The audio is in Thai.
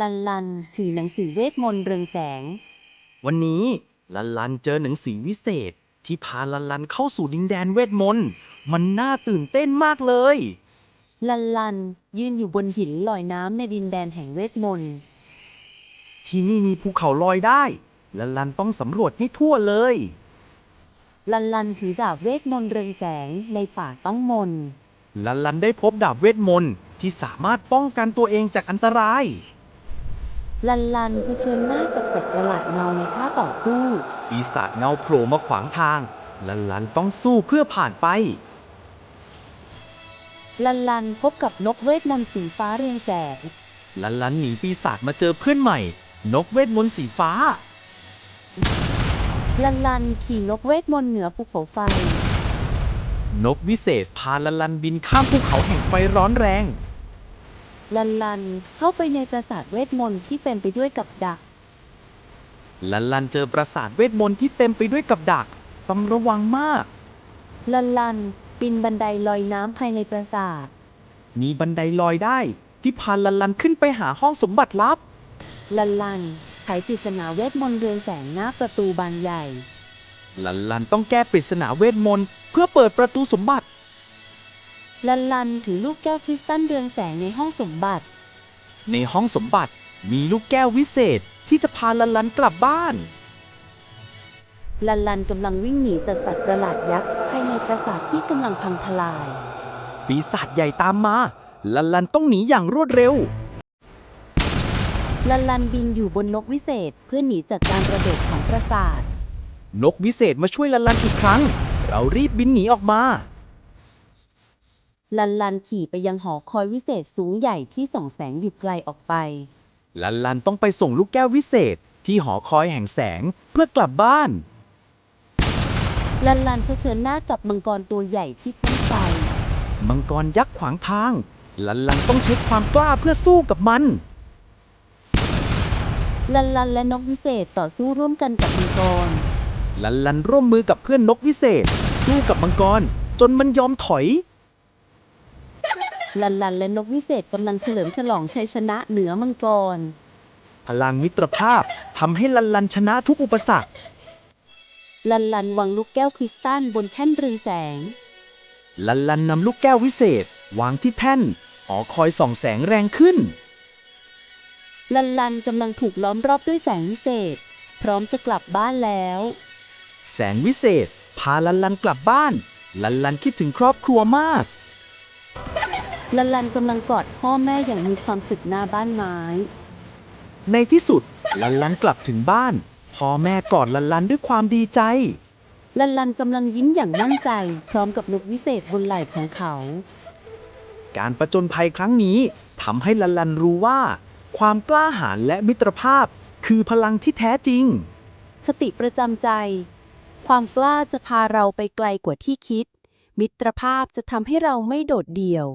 ลันลันถือหนังสือเวทมนต์เรืองแสง วันนี้ลันลันเจอหนังสือวิเศษ ที่พาลันลันเข้าสู่ดินแดนเวทมนต์ มันน่าตื่นเต้นมากเลย ลันลันยืนอยู่บนหินลอยน้ำในดินแดนแห่งเวทมนต์ ที่นี่มีภูเขาลอยได้ ลันลันต้องสำรวจให้ทั่วเลย ลันลันถือดาบเวทมนต์เรืองแสงในป่าต้องมนต์ลันลันได้พบดาบเวทมนต์ที่สามารถป้องกันตัวเองจากอันตราย ลันลันเผชิญหน้ากับสัตว์ประหลาดเงาในท่าต่อสู้ ปีศาจเงาโผล่มาขวางทาง ลันลันต้องสู้เพื่อผ่านไป ลันลันพบกับนกเวทมนต์สีฟ้าเรืองแสง ลันลันหนีปีศาจมาเจอเพื่อนใหม่ นกเวทมนต์สีฟ้า ลันลันขี่นกเวทมนต์เหนือภูเขาไฟ นกวิเศษพาลันลันบินข้ามภูเขาแห่งไฟร้อนแรง ลันลันเข้าไปในปราสาทเวทมนต์ที่เต็มไปด้วยกับดัก ลันลันเจอปราสาทเวทมนต์ที่เต็มไปด้วยกับดักต้องระวังมาก ลันลันปีนบันไดลอยน้ำภายในปราสาท มีบันไดลอยได้ที่พาลันลันขึ้นไปหาห้องสมบัติลับ ลันลันไขปริศนาเวทมนต์เรืองแสงหน้าประตูบานใหญ่ ลันลันต้องแก้ปริศนาเวทมนต์เพื่อเปิดประตูสมบัติ ลันลันถือลูกแก้วคริสตัลเรืองแสงในห้องสมบัติ ในห้องสมบัติมีลูกแก้ววิเศษที่จะพาลันลันกลับบ้าน ลันลันกำลังวิ่งหนีจากสัตว์ประหลาดยักษ์ภายในปราสาทที่กำลังพังทลาย ปีศาจใหญ่ตามมา ลันลันต้องหนีอย่างรวดเร็ว ลันลันบินอยู่บนนกวิเศษเพื่อหนีจากการระเบิดของปราสาท นกวิเศษมาช่วยลันลันอีกครั้ง เรารีบบินหนีออกมา ลันลันขี่ไปยังหอคอยวิเศษสูงใหญ่ที่ส่องแสงอยู่ไกลออกไป ลันลันต้องไปส่งลูกแก้ววิเศษที่หอคอยแห่งแสงเพื่อกลับบ้าน ลันลันเผชิญหน้ากับมังกรตัวใหญ่ที่พุ่งไป มังกรยักษ์ขวางทาง ลันลันต้องใช้ความกล้าเพื่อสู้กับมัน ลันลันและนกวิเศษต่อสู้ร่วมกันกับมังกร ลันลันร่วมมือกับเพื่อนนกวิเศษ สู้กับมังกร จนมันยอมถอย ลันลันและนกวิเศษกำลังเฉลิมฉลองชัยชนะเหนือมังกร พลังมิตรภาพทำให้ลันลันชนะทุกอุปสรรค ลันลันวางลูกแก้วคริสตัลบนแท่นเรืองแสง ลันลันนำลูกแก้ววิเศษ วางที่แท่นหอคอยส่องแสงแรงขึ้น ลันลันกำลังถูกล้อมรอบด้วยแสงวิเศษ พร้อมจะกลับบ้านแล้ว แสงวิเศษ พาลันลันกลับบ้าน ลันลันคิดถึงครอบครัวมาก ลันลันกำลังกอดพ่อแม่อย่างมีความสุขหน้าบ้านไม้ ในที่สุดลันลันกลับถึงบ้าน พ่อแม่กอดลันลันด้วยความดีใจ ลันลันกำลังยิ้มอย่างมั่นใจ พร้อมกับนกวิเศษบนไหล่ของเขา การประจนภัยครั้งนี้ทำให้ลันลันรู้ว่า ความกล้าหาญและมิตรภาพ คือพลังที่แท้จริง คติประจำใจ ความกล้าจะพาเราไปไกลกว่าที่คิด มิตรภาพจะทำให้เราไม่โดดเดี่ยว